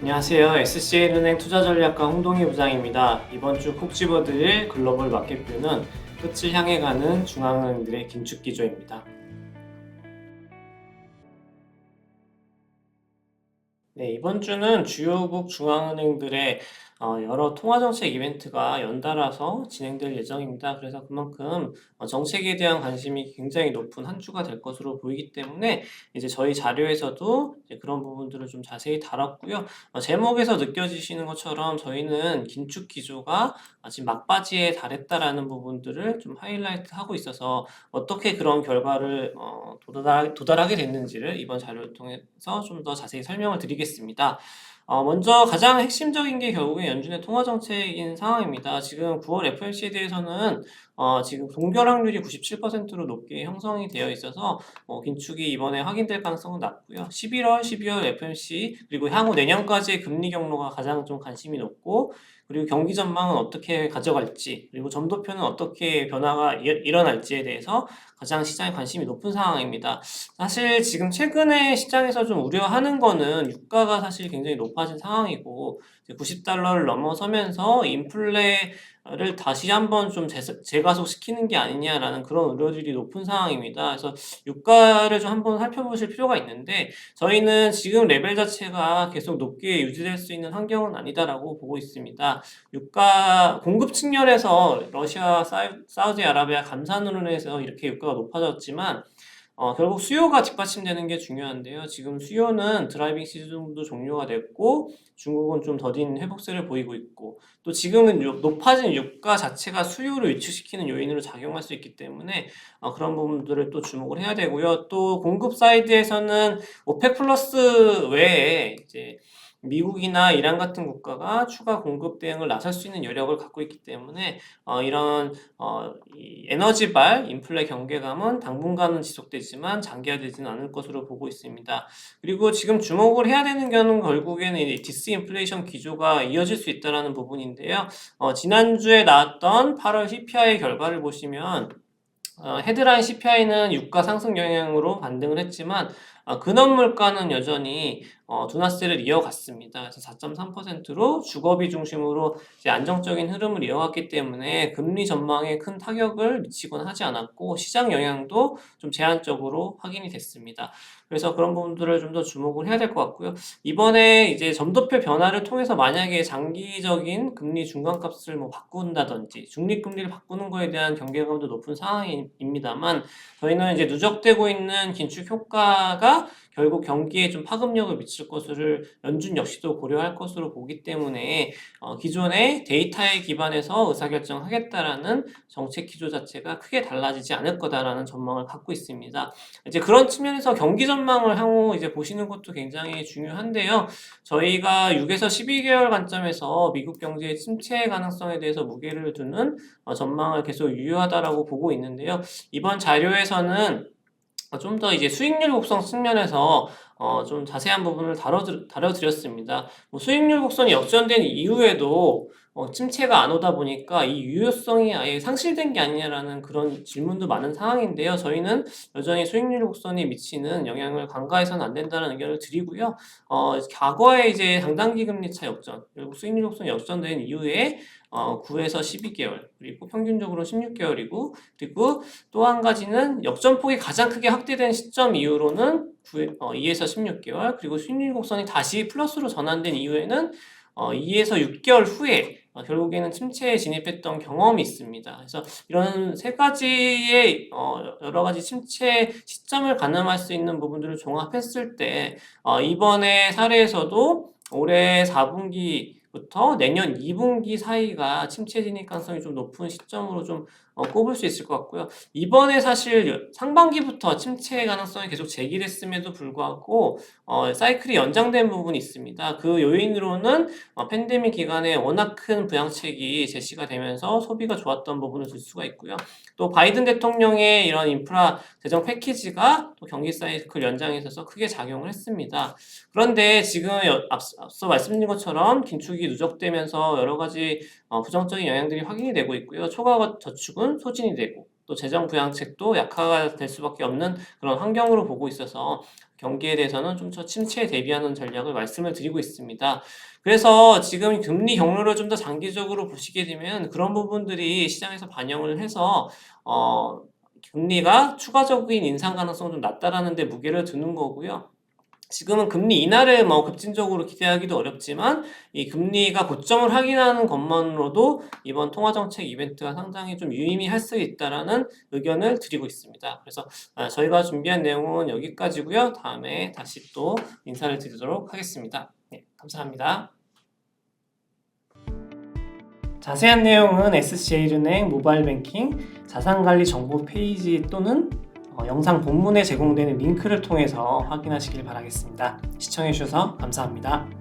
안녕하세요. SCL은행 투자전략가 홍동희 부장입니다. 이번 주 콕 집어드릴 글로벌 마켓뷰는 끝을 향해 가는 중앙은행들의 긴축 기조입니다. 네, 이번 주는 주요국 중앙은행들의 어, 여러 통화정책 이벤트가 연달아서 진행될 예정입니다. 그래서 그만큼 어, 정책에 대한 관심이 굉장히 높은 한 주가 될 것으로 보이기 때문에 이제 저희 자료에서도 이제 그런 부분들을 좀 자세히 다뤘고요. 어, 제목에서 느껴지시는 것처럼 저희는 긴축 기조가 지금 막바지에 달했다라는 부분들을 좀 하이라이트 하고 있어서 어떻게 그런 결과를 어, 도달, 도달하게 됐는지를 이번 자료를 통해서 좀 더 자세히 설명을 드리겠습니다. 어, 먼저 가장 핵심적인 게 결국에 연준의 통화 정책인 상황입니다. 지금 9월 FOMC에 대해서는 어, 지금 동결 확률이 97%로 높게 형성이 되어 있어서 어, 긴축이 이번에 확인될 가능성은 낮고요. 11월, 12월 FOMC 그리고 향후 내년까지의 금리 경로가 가장 좀 관심이 높고 그리고 경기 전망은 어떻게 가져갈지 그리고 점도표는 어떻게 변화가 일- 일어날지에 대해서 가장 시장에 관심이 높은 상황입니다. 사실 지금 최근에 시장에서 좀 우려하는 거는 유가가 사실 굉장히 높아진 상황이고 90달러를 넘어서면서 인플레 를 다시 한번 좀 재- 재가속시키는 게 아니냐라는 그런 우려들이 높은 상황입니다. 그래서 유가를 좀 한번 살펴보실 필요가 있는데 저희는 지금 레벨 자체가 계속 높게 유지될 수 있는 환경은 아니다라고 보고 있습니다. 유가 공급 측면에서 러시아, 사우- 사우디아라비아 감산으로 인해서 이렇게 유가가 높아졌지만 어, 결국 수요가 뒷받침되는 게 중요한데요. 지금 수요는 드라이빙 시즌도 종료가 됐고 중국은 좀 더딘 회복세를 보이고 있고 또 지금은 유- 높아진 유가 자체가 수요를 위축시키는 요인으로 작용할 수 있기 때문에 어, 그런 부분들을 또 주목을 해야 되고요. 또 공급 사이드에서는 오펙 플러스 외에 이제 미국이나 이란 같은 국가가 추가 공급 대응을 나설 수 있는 여력을 갖고 있기 때문에 어, 이런 어, 이 에너지발 인플레 경계감은 당분간은 지속되지만 장기화되지는 않을 것으로 보고 있습니다. 그리고 지금 주목을 해야 되는 거는 결국에는 이 디스인플레이션 기조가 이어질 수 있다라는 부분인데요. 어, 지난주에 나왔던 8월 CPI 결과를 보시면 어, 헤드라인 CPI는 유가 상승 영향으로 반등을 했지만 어, 근원 물가는 여전히 어, 둔화세를 이어갔습니다. 그래서 4.3%로 주거비 중심으로 안정적인 흐름을 이어갔기 때문에 금리 전망에 큰 타격을 미치거나 하지 않았고 시장 영향도 좀 제한적으로 확인이 됐습니다. 그래서 그런 부분들을 좀 더 주목을 해야 될 것 같고요. 이번에 이제 점도표 변화를 통해서 만약에 장기적인 금리 중간값을 뭐 바꾼다든지 중립금리를 바꾸는 거에 대한 경계감도 높은 상황입니다만 저희는 이제 누적되고 있는 긴축 효과가 결국 경기에 좀 파급력을 미칠 것을 연준 역시도 고려할 것으로 보기 때문에 어, 기존의 데이터에 기반해서 의사결정하겠다라는 정책 기조 자체가 크게 달라지지 않을 거다라는 전망을 갖고 있습니다. 이제 그런 측면에서 경기 전망을 향후 이제 보시는 것도 굉장히 중요한데요. 저희가 6에서 12개월 관점에서 미국 경제의 침체 가능성에 대해서 무게를 두는 어, 전망을 계속 유효하다라고 보고 있는데요. 이번 자료에서는 좀 더 이제 수익률 곡선 측면에서 어, 좀 자세한 부분을 다뤄드, 다뤄드렸습니다. 뭐 수익률 곡선이 역전된 이후에도 어, 침체가 안 오다 보니까 이 유효성이 아예 상실된 게 아니냐라는 그런 질문도 많은 상황인데요. 저희는 여전히 수익률 곡선이 미치는 영향을 간과해서는 안 된다는 의견을 드리고요. 어, 과거에 이제 당단기 금리 차 역전, 그리고 수익률 곡선이 역전된 이후에 어, 9에서 12개월, 그리고 평균적으로 16개월이고, 그리고 또 한 가지는 역전폭이 가장 크게 확대된 시점 이후로는 9, 어, 2에서 16개월, 그리고 수익률 곡선이 다시 플러스로 전환된 이후에는 어, 2에서 6개월 후에 어, 결국에는 침체에 진입했던 경험이 있습니다. 그래서 이런 세 가지의 어, 여러 가지 침체 시점을 가늠할 수 있는 부분들을 종합했을 때 어, 이번에 사례에서도 올해 4분기부터 내년 2분기 사이가 침체 진입 가능성이 좀 높은 시점으로 좀 어, 꼽을 수 있을 것 같고요. 이번에 사실 상반기부터 침체 가능성이 계속 제기됐음에도 불구하고 어, 사이클이 연장된 부분이 있습니다. 그 요인으로는 어, 팬데믹 기간에 워낙 큰 부양책이 제시가 되면서 소비가 좋았던 부분을 들 수가 있고요. 또 바이든 대통령의 이런 인프라 재정 패키지가 또 경기 사이클 연장에 있어서 크게 작용을 했습니다. 그런데 지금 여- 앞서, 말씀드린 것처럼 긴축이 누적되면서 여러 가지 어, 부정적인 영향들이 확인이 되고 있고요. 초과 저축은 소진이 되고 또 재정 부양책도 약화가 될 수밖에 없는 그런 환경으로 보고 있어서 경기에 대해서는 좀 더 침체에 대비하는 전략을 말씀을 드리고 있습니다. 그래서 지금 금리 경로를 좀 더 장기적으로 보시게 되면 그런 부분들이 시장에서 반영을 해서 어, 금리가 추가적인 인상 가능성이 좀 낮다라는 데 무게를 두는 거고요. 지금은 금리 인하를 뭐 급진적으로 기대하기도 어렵지만 이 금리가 고점을 확인하는 것만으로도 이번 통화 정책 이벤트가 상당히 좀 유의미할 수 있다라는 의견을 드리고 있습니다. 그래서 아, 저희가 준비한 내용은 여기까지고요. 다음에 다시 또 인사를 드리도록 하겠습니다. 네, 감사합니다. 자세한 내용은 SCL은행 모바일 뱅킹 자산관리 정보 페이지 또는 어, 영상 본문에 제공되는 링크를 통해서 확인하시길 바라겠습니다. 시청해주셔서 감사합니다.